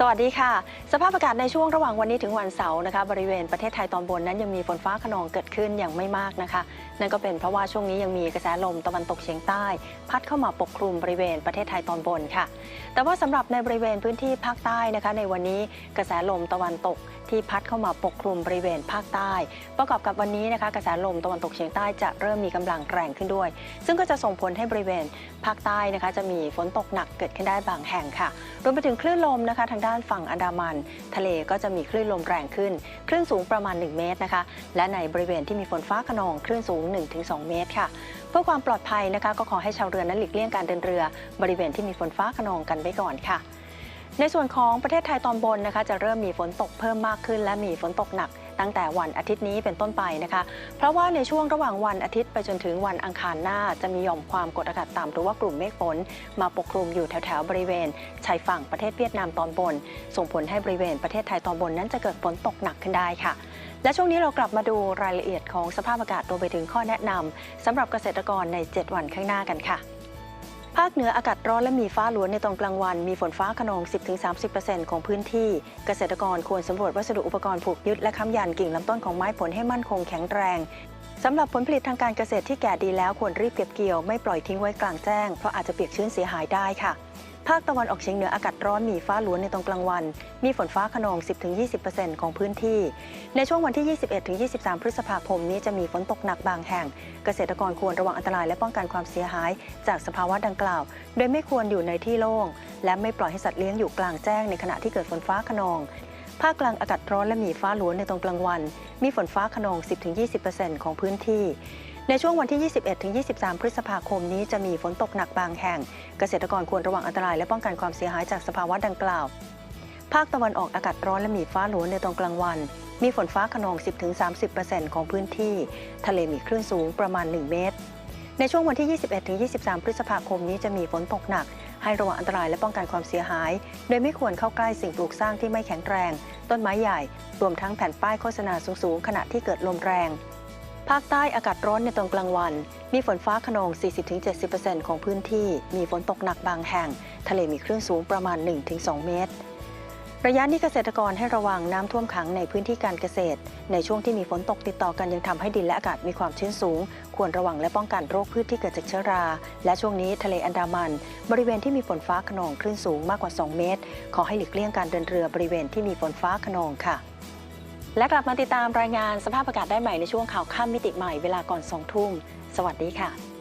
สวัสดีค่ะ สภาพอากาศในช่วงระหว่างวันนี้ถึงวันเสาร์นะคะ บริเวณประเทศไทยตอนบนนั้นยังมีฝนฟ้าขนองเกิดขึ้นอย่างไม่มากนะคะ นั่นก็เป็นเพราะว่าช่วงนี้ยังมีกระแสลมตะวันตกเฉียงใต้ พัดเข้ามาปกคลุมบริเวณประเทศไทยตอนบนค่ะ แต่ว่าสำหรับในบริเวณพื้นที่ภาคใต้นะคะ ในวันนี้กระแสลมตะวันตก ที่พัดเข้ามาปกคลุมบริเวณภาคใต้ ประกอบกับวันนี้นะคะกระแสลมตะวันตกเฉียงใต้จะเริ่มมีกำลังแรงขึ้นด้วย ซึ่งก็จะส่งผลให้บริเวณภาคใต้นะคะจะมีฝนตกหนักเกิดขึ้นได้บางแห่งค่ะ รวมไปถึงคลื่นลมนะคะ ทางด้านฝั่งอันดามัน ทะเลก็จะมีคลื่นลมแรงขึ้น คลื่นสูงประมาณ 1 เมตรนะคะ และในบริเวณที่มีฝนฟ้าขนองคลื่นสูง 1-2 เมตรค่ะเพื่อความปลอดภัยนะคะก็ขอให้ชาวเรือนั้นหลีกเลี่ยงการเดินเรือบริเวณที่มีฝนฟ้าขนองกันไว้ก่อนค่ะ ในส่วนของประเทศไทยตอนบนนะคะ จะเริ่มมีฝนตกเพิ่มมากขึ้น และมีฝนตกหนักตั้งแต่วันอาทิตย์นี้เป็นต้นไปนะคะ เพราะว่าในช่วงระหว่างวันอาทิตย์ไปจนถึงวันอังคารหน้า จะมีหย่อมความกดอากาศต่ำหรือว่ากลุ่มเมฆฝน มาปกคลุมอยู่แถวๆบริเวณชายฝั่งประเทศเวียดนามตอนบน ส่งผลให้บริเวณประเทศไทยตอนบนนั้นจะเกิดฝนตกหนักขึ้นได้ค่ะ และช่วงนี้เรากลับมาดูรายละเอียดของสภาพอากาศรวมไปถึงข้อแนะนำสำหรับเกษตรกรใน 7 วันข้างหน้ากันค่ะ ภาคเหนืออากาศร้อนและมีฟ้าหลวนในตอนกลางวัน มีฝนฟ้าขนอง 10-30%ของพื้นที่ เกษตรกรควรสำรวจวัสดุอุปกรณ์ผูกยึดและค้ำยันกิ่งลำต้นของไม้ผลให้มั่นคงแข็งแรงสำหรับผลผลิตทางการเกษตรที่แก่ดีแล้วควรรีบเก็บเกี่ยวไม่ปล่อยทิ้งไว้กลางแจ้งเพราะอาจจะเปียกชื้นเสียหายได้ค่ะ ภาคตะวันออกเฉียงเหนืออากาศร้อนมีฟ้าหลวนในตอนกลางวัน มีฝนฟ้าขนอง 10-20%ของพื้นที่ ในช่วงวันที่ 21-23 พฤษภาคมนี้จะมีฝนตกหนักบางแห่ง เกษตรกรควรระวังอันตรายและป้องกันความเสียหาย จากสภาวะดังกล่าว โดยไม่ควรอยู่ในที่โล่ง และไม่ปล่อยให้สัตว์เลี้ยงอยู่กลางแจ้งในขณะที่เกิดฝนฟ้าขนองภาคกลางอากาศร้อนและมีฟ้าหลวนในตอนกลางวัน มีฝนฟ้าขนอง 10-20%ของพื้นที่ ในช่วงวันที่ 21-23 พฤษภาคมนี้จะมีฝนตกหนักบางแห่ง เกษตรกรควรระวังอันตรายและป้องกันความเสียหายจากสภาวะดังกล่าว ภาคตะวันออกอากาศร้อนและมีฟ้าหลวนในตอนกลางวัน มีฝนฟ้าขนอง 10-30%ของพื้นที่ ทะเลมีคลื่นสูงประมาณ 1 เมตร ในช่วงวันที่ 21-23 พฤษภาคมนี้จะมีฝนตกหนัก ให้ระวังอันตรายและป้องกันความเสียหาย โดยไม่ควรเข้าใกล้สิ่งปลูกสร้างที่ไม่แข็งแรง ต้นไม้ใหญ่ รวมทั้งแผ่นป้ายโฆษณาสูงๆขณะที่เกิดลมแรง ภาคใต้อากาศร้อนในตอนกลางวัน มีฝนฟ้าขนอง 40-70%ของพื้นที่ มีฝนตกหนักบางแห่ง ทะเลมีคลื่นสูงประมาณ 1-2 เมตร ระยะนี้เกษตรกรให้ระวังน้ำท่วมขังในพื้นที่การเกษตร ในช่วงที่มีฝนตกติดต่อกันยังทำให้ดินและอากาศมีความชื้นสูง ควรระวังและป้องกันโรคพืชที่เกิดจากเชื้อรา และช่วงนี้ทะเลอันดามัน บริเวณที่มีฝนฟ้าขนองคลื่นสูงมากกว่า 2 เมตร ขอให้หลีกเลี่ยงการเดินเรือบริเวณที่มีฝนฟ้าขนองค่ะ และกลับมาติดตามรายงานสภาพอากาศได้ใหม่ในช่วงข่าวข้ามมิติใหม่เวลาก่อนสองทุ่ม สวัสดีค่ะ